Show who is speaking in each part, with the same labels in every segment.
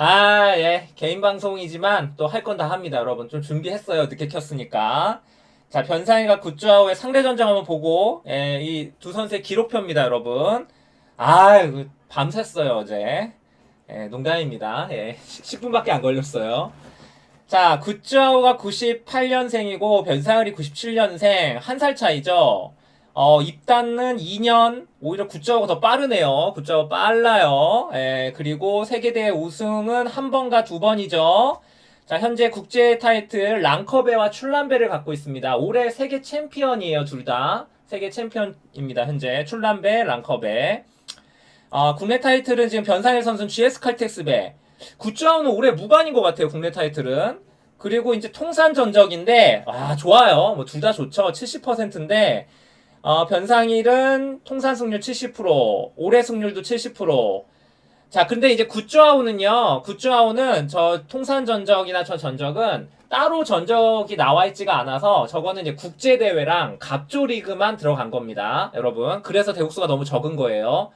Speaker 1: 아, 예. 개인 방송이지만 또 할 건 다 합니다, 여러분. 좀 준비했어요. 늦게 켰으니까. 자, 변상희가 굿즈아웃의 상대 전적 한번 보고, 예, 이 두 선수의 기록표입니다, 여러분. 아, 밤샜어요, 어제. 예, 농담입니다. 예, 10분밖에 안 걸렸어요. 자, 굿즈아웃가 98년생이고, 변상일이 97년생. 한 살 차이죠? 어, 입단은 2년, 오히려 굿즈하고 더 빠르네요. 굿즈하고 빨라요. 예, 그리고 세계대회 우승은 한 번과 두 번이죠. 자, 현재 국제 타이틀 랑커베와 출란베를 갖고 있습니다. 올해 세계 챔피언이에요, 둘 다. 세계 챔피언입니다, 현재. 출란베, 랑커베. 아, 국내 타이틀은 지금 변상일 선수는 GS 칼텍스배. 굿즈하우는 올해 무관인 것 같아요, 국내 타이틀은. 그리고 이제 통산 전적인데, 아, 좋아요. 뭐 둘 다 좋죠. 70%인데, 어, 변상일은 통산 승률 70%, 올해 승률도 70%. 자, 근데 이제 굿즈아우는요, 굿즈아우는 저 통산 전적이나 저 전적은 따로 전적이 나와 있지가 않아서 저거는 이제 국제대회랑 갑조 리그만 들어간 겁니다. 여러분. 그래서 대국수가 너무 적은 거예요.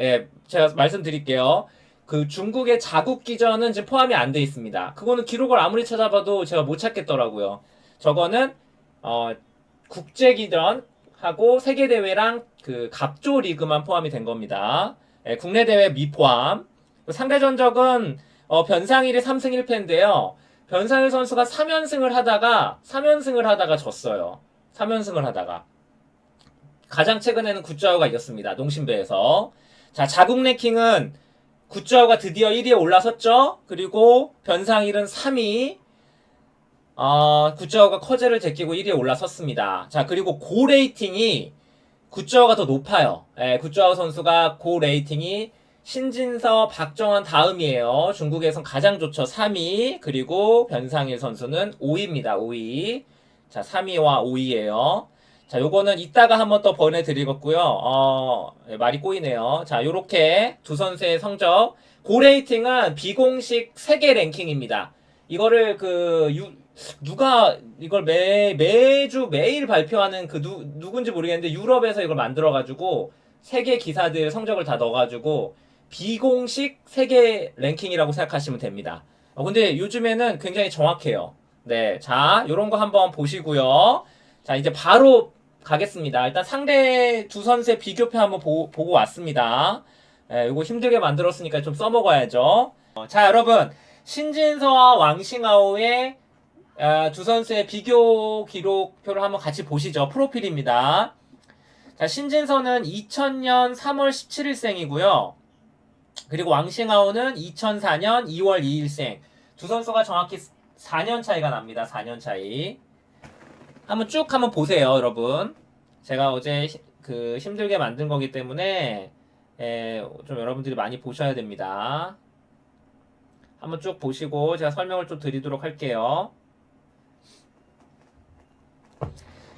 Speaker 1: 예, 제가 말씀드릴게요. 그 중국의 자국 기전은 지금 포함이 안 돼 있습니다. 그거는 기록을 아무리 찾아봐도 제가 못 찾겠더라고요. 저거는, 어, 국제 기전, 하고 세계 대회랑 그 갑조 리그만 포함이 된 겁니다. 예, 국내 대회 미포함. 상대 전적은 어, 변상일이 3승 1패인데요. 변상일 선수가 3연승을 하다가 3연승을 하다가 졌어요. 3연승을 하다가 가장 최근에는 굿즈아우가 이겼습니다. 농심배에서. 자, 자국 랭킹은 굿즈아우가 드디어 1위에 올라섰죠. 그리고 변상일은 3위, 어, 굿즈아우가 커제를 제끼고 1위에 올라섰습니다. 자, 그리고 고 레이팅이 굿즈아우가 더 높아요. 예, 굿즈아우 선수가 고 레이팅이 신진서, 박정환 다음이에요. 중국에선 가장 좋죠. 3위. 그리고 변상일 선수는 5위입니다. 5위. 자, 3위와 5위예요. 자, 요거는 이따가 한번 더 보내드리겠고요. 어, 예, 말이 꼬이네요. 자, 요렇게 두 선수의 성적. 고 레이팅은 비공식 세계 랭킹입니다. 이거를 그 유, 누가 이걸 매 매주 매일 발표하는 그 누, 누군지 모르겠는데 유럽에서 이걸 만들어 가지고 세계 기사들 성적을 다 넣어 가지고 비공식 세계 랭킹이라고 생각하시면 됩니다. 어, 근데 요즘에는 굉장히 정확해요. 네. 자, 요런 거 한번 보시고요. 자, 이제 바로 가겠습니다. 일단 상대 두 선수의 비교표 한번 보, 보고 왔습니다. 예, 요거 힘들게 만들었으니까 좀 써먹어야죠. 어, 자, 여러분. 신진서와 왕싱아오의 아, 두 선수의 비교 기록표를 한번 같이 보시죠. 프로필입니다. 자, 신진서는 2000년 3월 17일생이고요. 그리고 왕싱아오는 2004년 2월 2일생. 두 선수가 정확히 4년 차이가 납니다. 4년 차이. 한번 쭉 한번 보세요, 여러분. 제가 어제 히- 그 힘들게 만든 거기 때문에 에, 좀 여러분들이 많이 보셔야 됩니다. 한번 쭉 보시고 제가 설명을 좀 드리도록 할게요.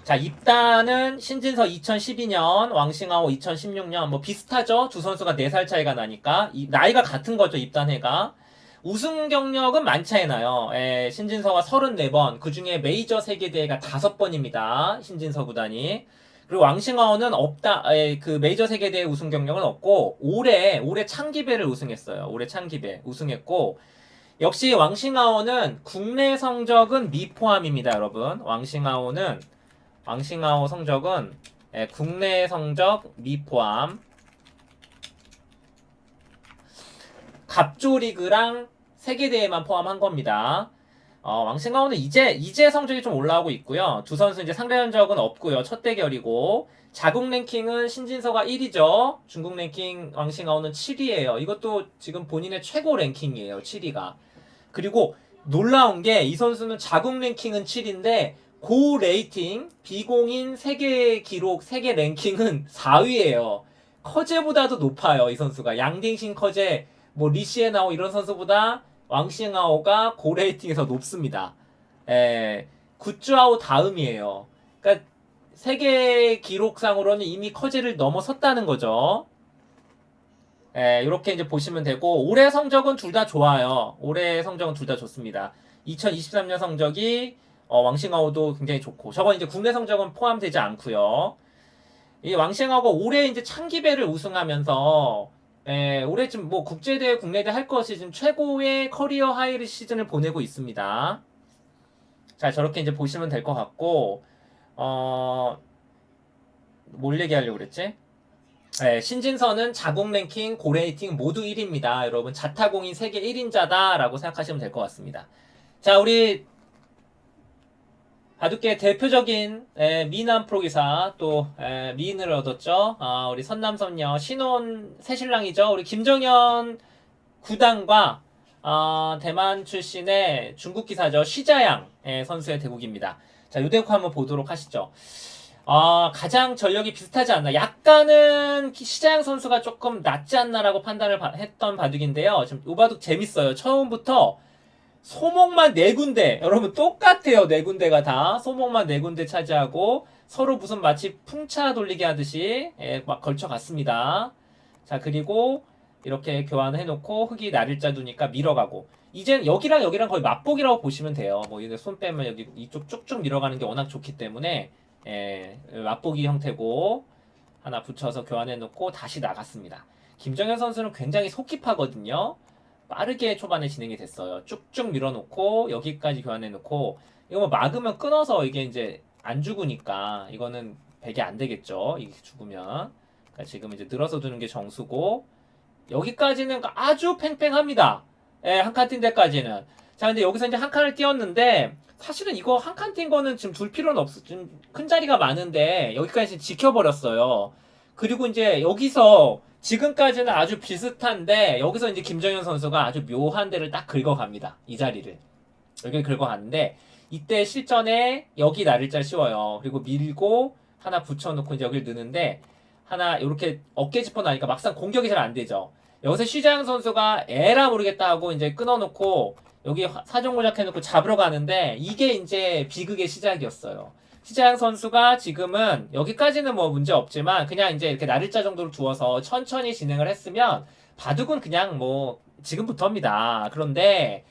Speaker 1: 자, 입단은 신진서 2012년, 왕싱아오 2016년, 뭐 비슷하죠? 두 선수가 4살 차이가 나니까. 이, 나이가 같은 거죠, 입단해가. 우승 경력은 많이 차이 나요. 예, 신진서가 34번, 그 중에 메이저 세계대회가 5번입니다. 신진서 구단이. 그리고 왕싱아오는 없다, 예, 그 메이저 세계대회 우승 경력은 없고, 올해, 올해 창기배를 우승했어요. 올해 창기배 우승했고, 역시 왕싱아오는 국내 성적은 미포함입니다, 여러분. 왕싱아오는 왕싱아오 성적은 예, 국내 성적 미포함 갑조 리그랑 세계 대회만 포함한 겁니다. 어, 왕싱아오는 이제 이제 성적이 좀 올라오고 있고요. 두 선수 이제 상대 전적은 없고요. 첫 대결이고 자국 랭킹은 신진서가 1위죠. 중국 랭킹 왕싱아오는 7위예요. 이것도 지금 본인의 최고 랭킹이에요. 7위가. 그리고 놀라운 게 이 선수는 자국 랭킹은 7인데 고 레이팅 비공인 세계 기록 세계 랭킹은 4위예요. 커제보다도 높아요 이 선수가 양딩신 커제 뭐 리시에나오 이런 선수보다 왕싱아오가 고 레이팅에서 높습니다. 에 굿즈아오 다음이에요. 그러니까 세계 기록상으로는 이미 커제를 넘어섰다는 거죠. 예, 이렇게 이제 보시면 되고 올해 성적은 둘 다 좋아요. 올해 성적은 둘 다 좋습니다. 2023년 성적이 어, 왕싱아오도 굉장히 좋고 저건 이제 국내 성적은 포함되지 않고요. 이 왕싱아오가 올해 이제 창기배를 우승하면서 예, 올해 지금 뭐 국제대회, 국내대 할 것이 지금 최고의 커리어 하이를 시즌을 보내고 있습니다. 자, 저렇게 이제 보시면 될 것 같고, 어, 뭘 얘기하려고 그랬지? 예, 신진서는 자국 랭킹, 고레이팅 모두 1위입니다. 여러분, 자타공인 세계 1인자다라고 생각하시면 될 것 같습니다. 자, 우리 바둑계 대표적인 에, 미남 프로기사 또 에, 미인을 얻었죠. 아, 우리 선남선녀 신혼 새신랑이죠. 우리 김정현 구단과 아, 대만 출신의 중국 기사죠. 시자양 에, 선수의 대국입니다. 자, 요 대국 한번 보도록 하시죠. 아, 가장 전력이 비슷하지 않나. 약간은 기- 시자양 선수가 조금 낫지 않나라고 판단을 바- 했던 바둑인데요. 지금 요 바둑 재밌어요. 처음부터 소목만 네 군데. 여러분 똑같아요. 네 군데가 다. 소목만 네 군데 차지하고 서로 무슨 마치 풍차 돌리기 하듯이 예, 막 걸쳐갔습니다. 자 그리고 이렇게 교환을 해놓고 흙이 나를자 두니까 밀어가고. 이제 여기랑 여기랑 거의 맛보기라고 보시면 돼요. 뭐 이제 손 빼면 여기 이쪽 쭉쭉 밀어가는 게 워낙 좋기 때문에 예, 맛보기 형태고 하나 붙여서 교환해 놓고 다시 나갔습니다. 김정현 선수는 굉장히 속기파거든요 빠르게 초반에 진행이 됐어요. 쭉쭉 밀어놓고 여기까지 교환해놓고 이거 뭐 막으면 끊어서 이게 이제 안 죽으니까 이거는 백이 안 되겠죠. 이게 죽으면 그러니까 지금 이제 늘어서 두는 게 정수고 여기까지는 아주 팽팽합니다. 예, 한 칸 뛴 데까지는. 자, 근데 여기서 이제 한 칸을 띄었는데 사실은 이거 한 칸 뛴 거는 지금 둘 필요는 없어. 지금 큰 자리가 많은데 여기까지 지켜버렸어요. 그리고 이제 여기서 지금까지는 아주 비슷한데 여기서 이제 김정현 선수가 아주 묘한 데를 딱 긁어갑니다. 이 자리를 여기 긁어갔는데 이때 실전에 여기 나를자 씌워요. 그리고 밀고 하나 붙여놓고 이제 여기를 넣는데 하나 이렇게 어깨 짚어 나니까 막상 공격이 잘 안 되죠. 여기서 시장 선수가 에라 모르겠다 하고 이제 끊어놓고 여기 화- 사정 고작 해놓고 잡으러 가는데 이게 이제 비극의 시작이었어요. 시장 선수가 지금은 여기까지는 뭐 문제 없지만 그냥 이제 이렇게 나를자 정도로 두어서 천천히 진행을 했으면 바둑은 그냥 뭐 지금부터입니다. 그런데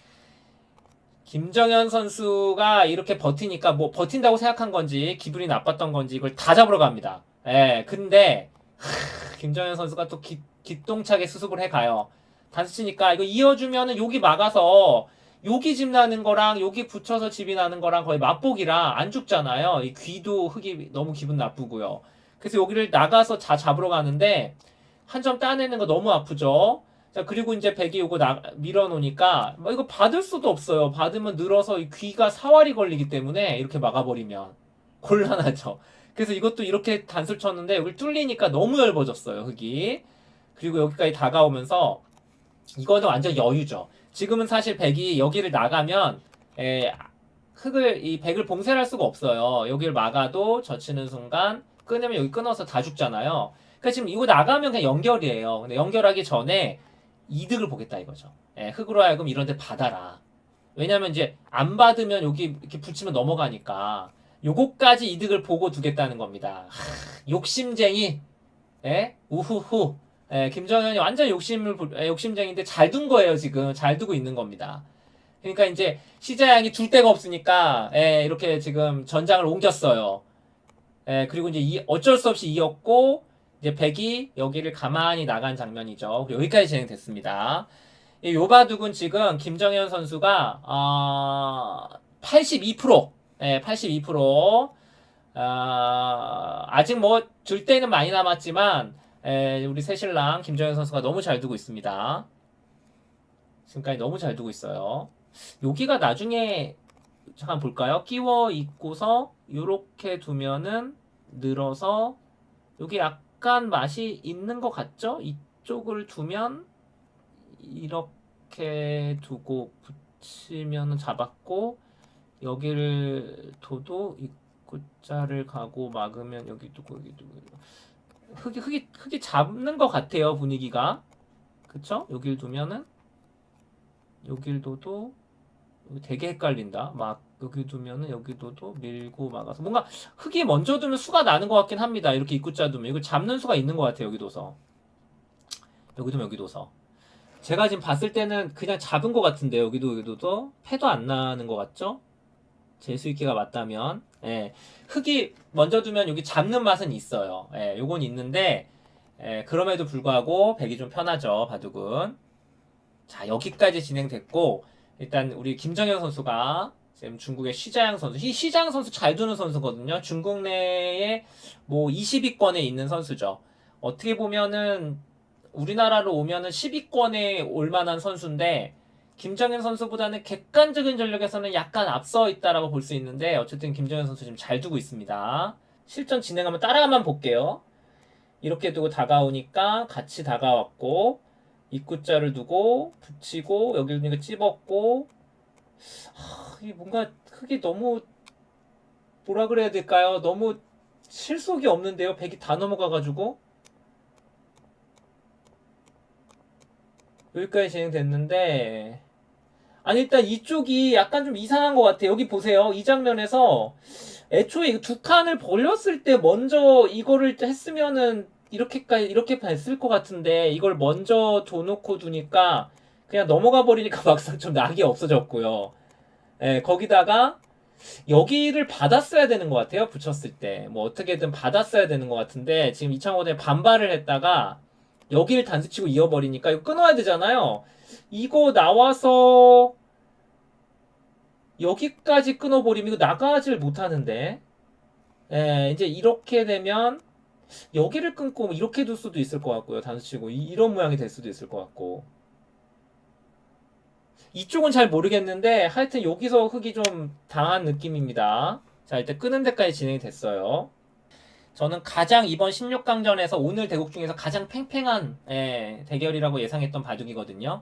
Speaker 1: 김정현 선수가 이렇게 버티니까 뭐 버틴다고 생각한 건지 기분이 나빴던 건지 이걸 다 잡으러 갑니다. 예, 근데 하, 김정현 선수가 또 기, 기똥차게 수습을 해 가요. 단수 치니까 이거 이어주면은 여기 막아서 여기 집 나는 거랑 여기 붙여서 집이 나는 거랑 거의 맛보기라 안 죽잖아요. 이 귀도 흙이 너무 기분 나쁘고요. 그래서 여기를 나가서 자 잡으러 가는데 한 점 따내는 거 너무 아프죠. 자 그리고 이제 백이 요거 나 밀어놓으니까 뭐 이거 받을 수도 없어요. 받으면 늘어서 이 귀가 사활이 걸리기 때문에 이렇게 막아버리면 곤란하죠. 그래서 이것도 이렇게 단술 쳤는데 여기 뚫리니까 너무 얇아졌어요 흙이. 그리고 여기까지 다가오면서 이거는 완전 여유죠. 지금은 사실 백이 여기를 나가면 에, 흙을 이 백을 봉쇄할 를 수가 없어요. 여기를 막아도 젖히는 순간 끊으면 여기 끊어서 다 죽잖아요. 그러니까 지금 이거 나가면 그냥 연결이에요. 근데 연결하기 전에 이득을 보겠다 이거죠. 예, 흙으로 하여금 이런 데 받아라. 왜냐면 이제 안 받으면 여기 이렇게 붙이면 넘어가니까 요거까지 이득을 보고 두겠다는 겁니다. 하, 욕심쟁이. 예? 우후후. 예, 김정현이 완전 욕심을 부- 예, 욕심쟁인데 잘 둔 거예요 지금 잘 두고 있는 겁니다. 그러니까 이제 시자양이 둘 데가 없으니까 예, 이렇게 지금 전장을 옮겼어요. 예, 그리고 이제 이, 어쩔 수 없이 이었고 이제 백이 여기를 가만히 나간 장면이죠. 여기까지 진행됐습니다. 이 요바둑은 지금 김정현 선수가 어, 82% 예, 82% 아, 아직 뭐 줄 때는 많이 남았지만 에, 우리 새신랑 김정현 선수가 너무 잘 두고 있습니다. 지금까지 너무 잘 두고 있어요. 여기가 나중에 잠깐 볼까요? 끼워 있고서 이렇게 두면은 늘어서 여기 약간 맛이 있는 것 같죠? 이쪽을 두면 이렇게 두고 붙이면은 잡았고 여기를 둬도 이 구자를 가고 막으면 여기 두고 여기 두고 흙이 흙이 흙이 잡는 것 같아요 분위기가. 그쵸? 여길 두면은 여길 둬도 되게 헷갈린다. 막 여기 두면은 여기 둬도 밀고 막아서 뭔가 흙이 먼저 두면 수가 나는 것 같긴 합니다. 이렇게 입구자 두면. 이걸 잡는 수가 있는 것 같아요 여기 둬서. 여기 두면 여기 둬서. 제가 지금 봤을 때는 그냥 잡은 것 같은데 여기도 여기도 도? 패도 안 나는 것 같죠? 재수 있기가 맞다면 예. 흙이 먼저 두면 여기 잡는 맛은 있어요. 예, 요건 있는데 예, 그럼에도 불구하고 백이 좀 편하죠, 바둑은. 자, 여기까지 진행됐고, 일단 우리 김정현 선수가 지금 중국의 시자양 선수, 이 시자양 선수 잘 두는 선수거든요. 중국 내에 뭐 20위권에 있는 선수죠. 어떻게 보면은 우리나라로 오면은 10위권에 올 만한 선수인데, 김정현 선수보다는 객관적인 전력에서는 약간 앞서 있다라고 볼 수 있는데, 어쨌든 김정현 선수 지금 잘 두고 있습니다. 실전 진행하면 따라만 볼게요. 이렇게 두고 다가오니까 같이 다가왔고 입구자를 두고 붙이고 여기 두니까 찝었고 하, 이게 뭔가 흙이 너무 뭐라 그래야 될까요? 너무 실속이 없는데요. 백이 다 넘어가가지고 여기까지 진행됐는데 아니 일단 이쪽이 약간 좀 이상한 것 같아요. 여기 보세요. 이 장면에서 애초에 이두 칸을 벌렸을 때 먼저 이거를 했으면은 이렇게까지 이렇게 됐을 것 같은데 이걸 먼저 둬놓고 두니까 그냥 넘어가 버리니까 막상 좀 낙이 없어졌고요. 예, 거기다가 여기를 받았어야 되는 것 같아요. 붙였을 때 뭐 어떻게든 받았어야 되는 것 같은데 지금 이창호대 반발을 했다가 여기를 단수치고 이어버리니까 이거 끊어야 되잖아요. 이거 나와서 여기까지 끊어버리면 이거 나가질 못하는데 예, 이제 이렇게 되면 여기를 끊고 뭐 이렇게 둘 수도 있을 것 같고요. 단수치고 이, 이런 모양이 될 수도 있을 것 같고 이쪽은 잘 모르겠는데 하여튼 여기서 흙이 좀 당한 느낌입니다. 자 일단 끄는 데까지 진행이 됐어요. 저는 가장 이번 16강전에서 오늘 대국 중에서 가장 팽팽한 예, 대결이라고 예상했던 바둑이거든요.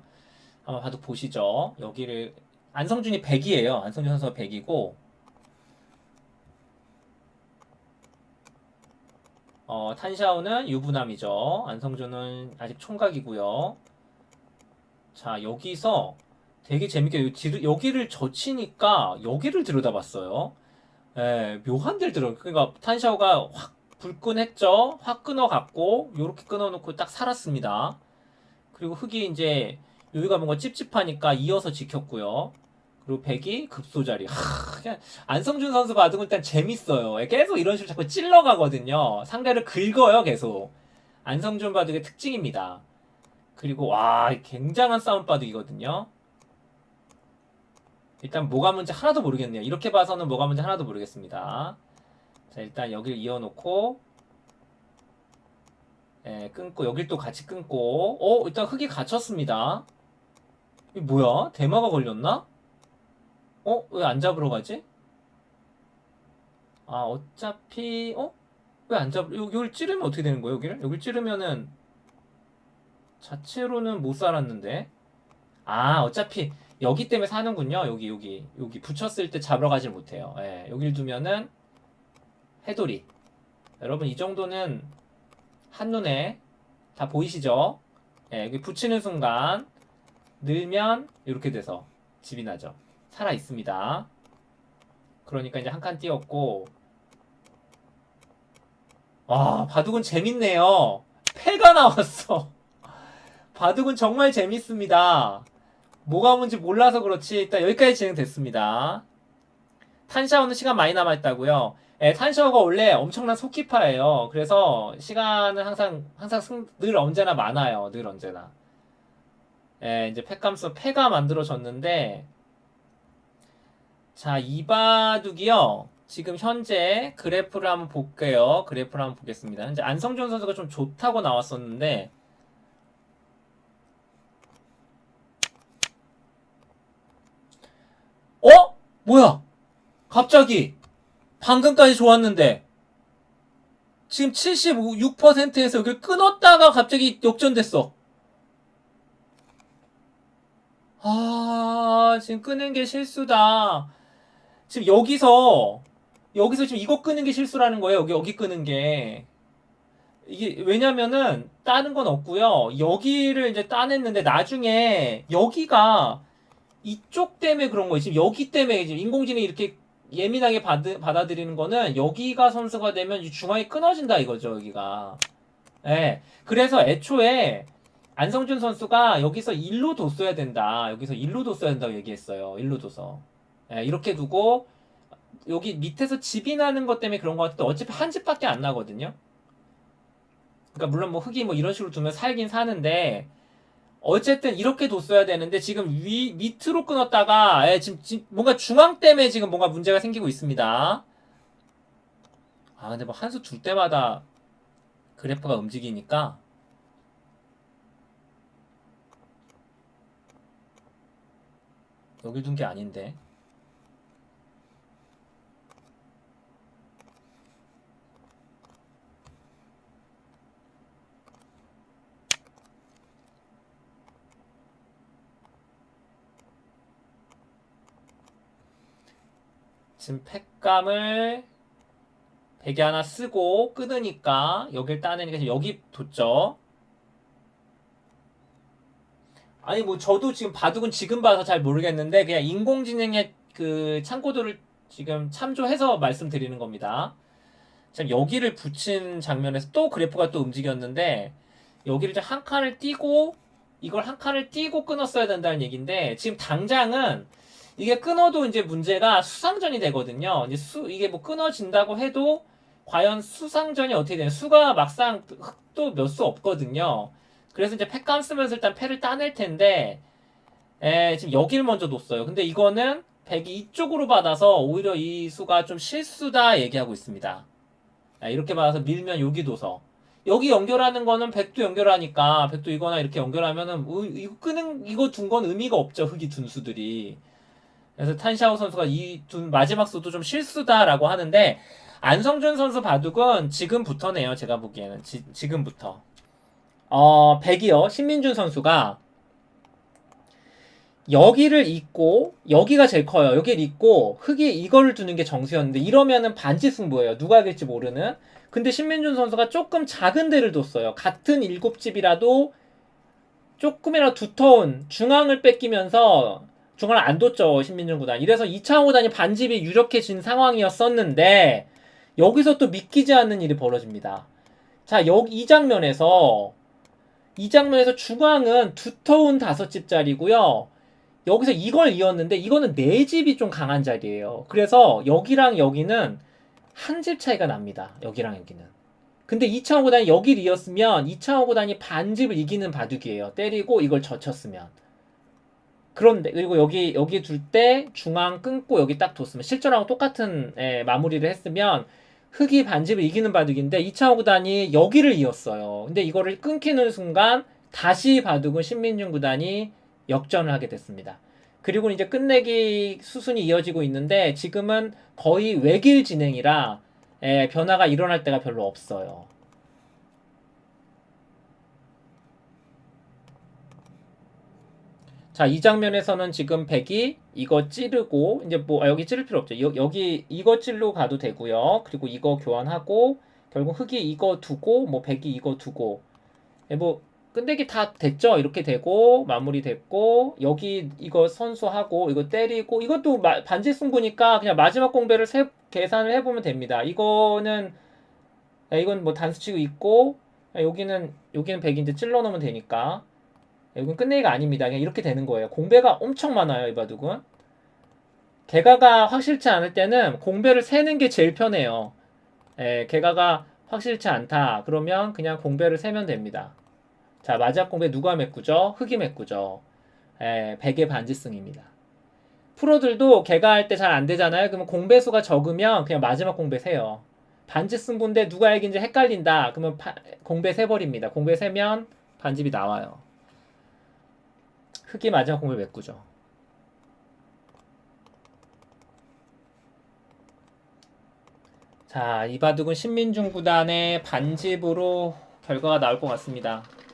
Speaker 1: 한번 바둑 보시죠. 여기를 안성준이 100이에요. 안성준 선수가 100이고 어, 탄샤오는 유부남이죠. 안성준은 아직 총각이고요. 자, 여기서 되게 재밌게 여기를 젖히니까 여기를 들여다봤어요. 예, 묘한 데를 들어. 그러니까 탄샤오가 확 불끈했죠. 확 끊어갔고 요렇게 끊어놓고 딱 살았습니다. 그리고 흙이 이제 여기가 뭔가 찝찝하니까 이어서 지켰고요. 그리고 백이 급소자리. 하, 그냥 안성준 선수 바둑은 일단 재밌어요. 계속 이런 식으로 자꾸 찔러가거든요. 상대를 긁어요, 계속. 안성준 바둑의 특징입니다. 그리고 와, 굉장한 싸움 바둑이거든요. 일단 뭐가 문제 하나도 모르겠네요. 이렇게 봐서는 뭐가 문제 하나도 모르겠습니다. 자, 일단 여기를 이어놓고 예, 끊고 여길 또 같이 끊고 어, 일단 흙이 갇혔습니다. 이 뭐야? 대마가 걸렸나? 어? 왜 안 잡으러 가지? 아, 어차피 어? 왜 안 잡? 요, 여기를 찌르면 어떻게 되는 거예요? 여기를? 여기를 찌르면은 자체로는 못 살았는데. 아, 어차피 여기 때문에 사는군요. 여기 여기 여기 붙였을 때 잡으러 가질 못해요. 예, 여기를 두면은 해돌이. 여러분 이 정도는 한눈에 다 보이시죠? 예, 여기 붙이는 순간 늘면 이렇게 돼서 집이 나죠. 살아 있습니다. 그러니까 이제 한 칸 띄었고 와 바둑은 재밌네요. 패가 나왔어. 바둑은 정말 재밌습니다. 뭐가 뭔지 몰라서 그렇지 일단 여기까지 진행됐습니다. 탄샤오는 시간 많이 남아있다고요. 예, 탄샤오가 원래 엄청난 속기파예요. 그래서 시간은 항상 항상 승- 늘 언제나 많아요. 늘 언제나. 예, 이제 팩감수 패가 만들어졌는데 자, 이 바둑이요. 지금 현재 그래프를 한번 볼게요. 그래프를 한번 보겠습니다. 현재 안성준 선수가 좀 좋다고 나왔었는데 어? 뭐야? 갑자기 방금까지 좋았는데 지금 76%에서 여기 끊었다가 갑자기 역전됐어. 아, 지금 끄는 게 실수다. 지금 여기서 여기서 지금 이거 끄는 게 실수라는 거예요. 여기 여기 끄는 게. 이게 왜냐면은 다른 건 없고요. 여기를 이제 따냈는데 나중에 여기가 이쪽 때문에 그런 거예요. 지금 여기 때문에 지금 인공지능이 이렇게 예민하게 받, 받아들이는 거는 여기가 선수가 되면 이 중앙이 끊어진다 이거죠. 여기가. 예. 그래서 애초에 안성준 선수가 여기서 일로 뒀어야 된다. 여기서 일로 뒀어야 된다고 얘기했어요. 일로 둬서. 예, 이렇게 두고 여기 밑에서 집이 나는 것 때문에 그런 것 같은데 어차피 한 집밖에 안 나거든요. 그러니까 물론 뭐 흙이 뭐 이런 식으로 두면 살긴 사는데 어쨌든 이렇게 뒀어야 되는데 지금 위 밑으로 끊었다가 예, 지금, 지금 뭔가 중앙 때문에 지금 뭔가 문제가 생기고 있습니다. 아 근데 뭐 한수둘 때마다 그래프가 움직이니까 여길 둔게 아닌데 지금 팩감을 베개 하나 쓰고 끊으니까 여길 따내니까 여기 뒀죠. 아니 뭐 저도 지금 바둑은 지금 봐서 잘 모르겠는데 그냥 인공지능의 그 참고도를 지금 참조해서 말씀드리는 겁니다. 지금 여기를 붙인 장면에서 또 그래프가 또 움직였는데 여기를 이제 한 칸을 띄고 이걸 한 칸을 띄고 끊었어야 된다는 얘기인데 지금 당장은 이게 끊어도 이제 문제가 수상전이 되거든요. 이제 수 이게 뭐 끊어진다고 해도 과연 수상전이 어떻게 되냐? 수가 막상 흑도 몇 수 없거든요. 그래서 이제 패감 쓰면서 일단 패를 따낼 텐데 에, 지금 여기를 먼저 뒀어요. 근데 이거는 백이 이쪽으로 받아서 오히려 이 수가 좀 실수다 얘기하고 있습니다. 아, 이렇게 받아서 밀면 여기 둬서 여기 연결하는 거는 백도 연결하니까 백도 이거나 이렇게 연결하면은 의- 이거 끄는 이거 둔 건 의미가 없죠. 흑이 둔 수들이. 그래서 탄샤오 선수가 이둔 마지막 수도 좀 실수다라고 하는데 안성준 선수 바둑은 지금부터네요. 제가 보기에는 지, 지금부터. 어, 백이요. 신민준 선수가 여기를 잇고 여기가 제일 커요. 여기를 잇고 흑이 이거를 두는 게 정수였는데 이러면은 반지 승부예요. 누가 이길지 모르는. 근데 신민준 선수가 조금 작은 데를 뒀어요. 같은 일곱 집이라도 조금이라도 두터운 중앙을 뺏기면서 중앙을 안 뒀죠. 신민준 구단. 이래서 이창호 구단이 반집이 유력해진 상황이었었는데 여기서 또 믿기지 않는 일이 벌어집니다. 자, 여기 이 장면에서 이 장면에서 중앙은 두터운 다섯 집짜리고요. 여기서 이걸 이었는데 이거는 네 집이 좀 강한 자리예요. 그래서 여기랑 여기는 한 집 차이가 납니다. 여기랑 여기는. 근데 이창호 구단이 여기를 이었으면 이창호 구단이 반집을 이기는 바둑이에요. 때리고 이걸 젖혔으면. 그런데 그리고 여기 여기 둘 때 중앙 끊고 여기 딱 뒀으면 실전하고 똑같은 예, 마무리를 했으면 흑이 반집을 이기는 바둑인데 이창호 구단이 여기를 이었어요. 근데 이거를 끊기는 순간 다시 바둑은 신민준 구단이 역전을 하게 됐습니다. 그리고 이제 끝내기 수순이 이어지고 있는데 지금은 거의 외길 진행이라 예, 변화가 일어날 때가 별로 없어요. 자, 이 장면에서는 지금 백이 이거 찌르고 이제 뭐 아, 여기 찌를 필요 없죠. 여, 여기 이거 찌르고 가도 되고요. 그리고 이거 교환하고 결국 흑이 이거 두고 뭐 백이 이거 두고 예, 뭐 끝내기 다 됐죠. 이렇게 되고 마무리 됐고 여기 이거 선수하고 이거 때리고 이것도 마- 반지 승부니까 그냥 마지막 공배를 세, 계산을 해보면 됩니다. 이거는 야, 이건 뭐 단수치고 있고 야, 여기는 여기는 백인데 찔러 놓으면 되니까 여기는 끝내기가 아닙니다. 그냥 이렇게 되는 거예요. 공배가 엄청 많아요, 이 바둑은. 개가가 확실치 않을 때는 공배를 세는 게 제일 편해요. 예, 개가가 확실치 않다. 그러면 그냥 공배를 세면 됩니다. 자, 마지막 공배 누가 메꾸죠? 흑이 메꾸죠. 예, 백의 반지승입니다. 프로들도 개가 할 때 잘 안 되잖아요. 그러면 공배수가 적으면 그냥 마지막 공배 세요. 반지 승부인데 누가 이긴지 헷갈린다. 그러면 파- 공배 세버립니다. 공배 세면 반집이 나와요. 흑이 마지막 공을 메꾸죠. 자, 이 바둑은 신민중 구단의 반집으로 결과가 나올 것 같습니다.